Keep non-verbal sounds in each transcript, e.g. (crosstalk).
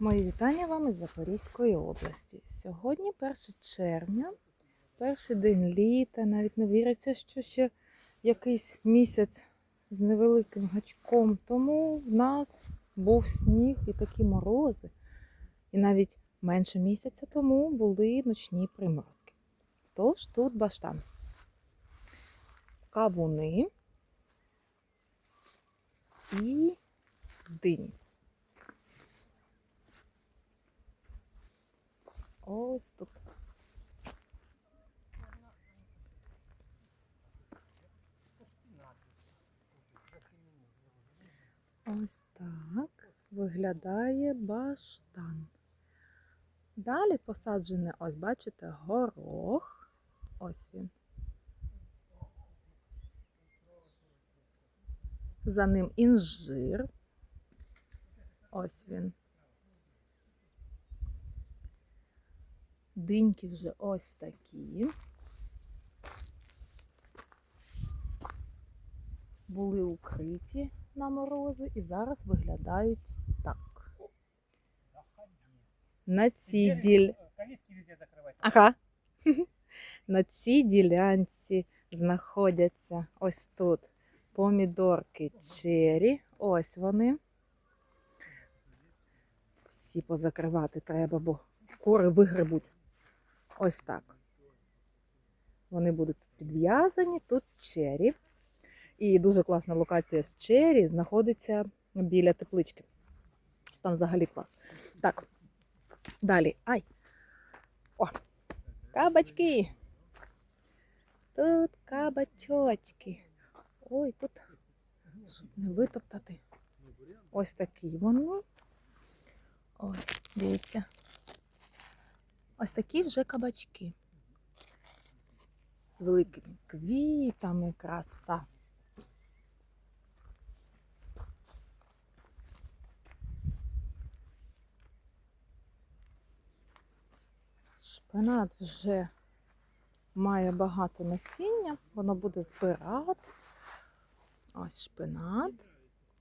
Мої вітання вам із Запорізької області. Сьогодні 1 червня, перший день літа. Навіть не віриться, що ще якийсь місяць з невеликим гачком. Тому в нас був сніг і такі морози. І навіть менше місяця тому були ночні приморозки. Тож тут баштан. Кавуни і дині. Ось тут. Ось так виглядає баштан. Далі посаджений, ось бачите, горох. Ось він. За ним інжир. Ось він. Диньки вже ось такі. Були укриті на морози і зараз виглядають так. На цій діль... Ага. (laughs) На цій ділянці знаходяться ось тут помідорки чері. Ось вони. Всі позакривати треба, бо кури вигребуть. Ось так. Вони будуть підв'язані, тут чері. І дуже класна локація з чері знаходиться біля теплички. Там взагалі клас. Так. Далі. Ай. О! Кабачки. Тут кабачочки. Ой, тут, щоб не витоптати. Ось такі вони. Ось, дивіться. Ось такі вже кабачки. З великими квітами, краса. Шпинат вже має багато насіння, воно буде збиратись. Ось шпинат.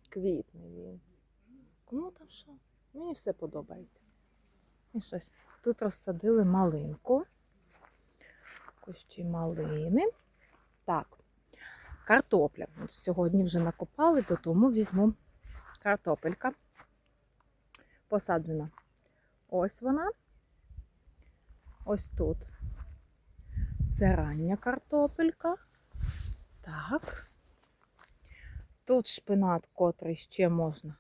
Квітний він. Кому там що? Мені все подобається. І щось. Тут розсадили малинку. Кущі малини. Так. Картопля. Сьогодні вже накопали, то тому візьму картопелька. Посаджена. Ось вона. Ось тут. Це рання картопелька. Так. Тут шпинат, котрий ще можна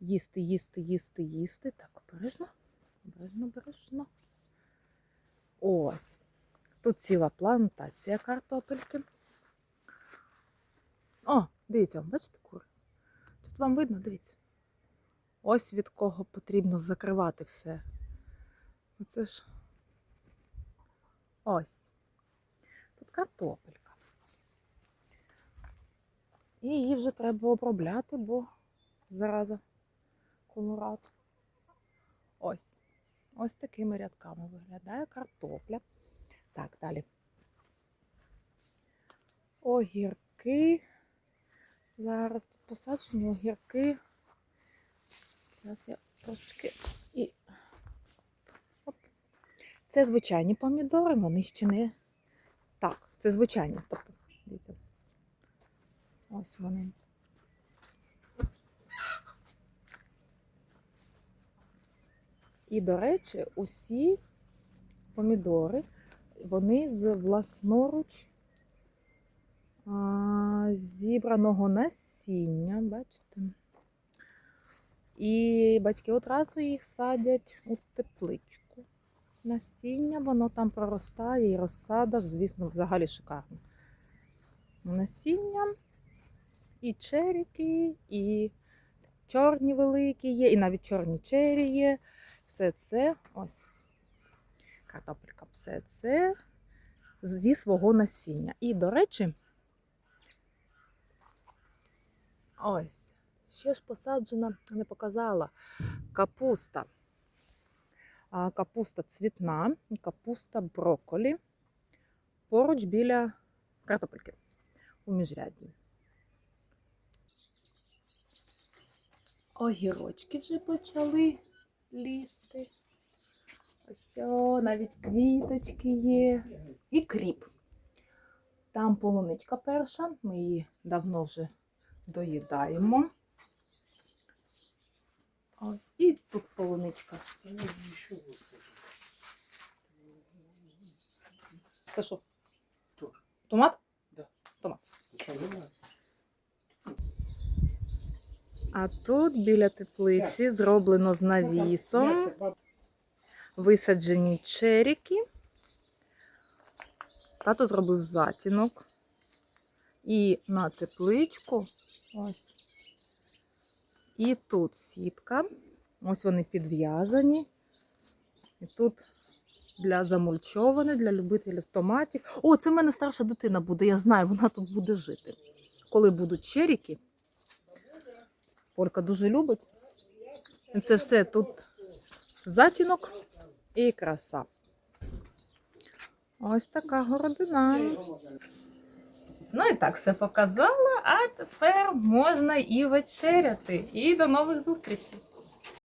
їсти, їсти, їсти, їсти. Так, обережно, обережно, обережно. Ось. Тут ціла плантація картопельки. О, дивіться, бачите кури? Тут вам видно, дивіться. Ось від кого потрібно закривати все. Оце ж. Ось. Тут картопелька. І її вже треба обробляти, бо зараза колорад. Ось. Ось такими рядками виглядає картопля. Так, далі. Огірки. Зараз тут посаджені огірки. Зараз я трошечки і. Це звичайні помідори, вони ще не. Так, це звичайні. Тобто, дивіться. Ось вони. І, до речі, усі помідори, вони з власноруч зібраного насіння, бачите? І батьки одразу їх садять у тепличку. Насіння, воно там проростає і розсада, звісно, взагалі шикарно. Насіння і черіки, і чорні великі є, і навіть чорні чері є. Все це ось картопелька, все це зі свого насіння. І, до речі, ось, ще ж посаджена, не показала, капуста. Капуста цвітна, капуста брокколі поруч біля картопельки у міжрядді. Огірочки вже почали лізти. Ось навіть квіточки є. І кріп. Там полуничка перша, ми її давно вже доїдаємо. Ось, і тут полуничка. Це що? Томат? Що, нема? А тут біля теплиці зроблено з навісом висаджені черіки. Тато зробив затінок. І на тепличку ось. І тут сітка. Ось вони підв'язані. І тут для замульчованих, для любителів томатів. О, це в мене старша дитина буде, я знаю, вона тут буде жити. Коли будуть черіки, Полька дуже любить. Це все тут затінок і краса. Ось така городина. Ну і так все показала, а тепер можна і вечеряти. І до нових зустрічей!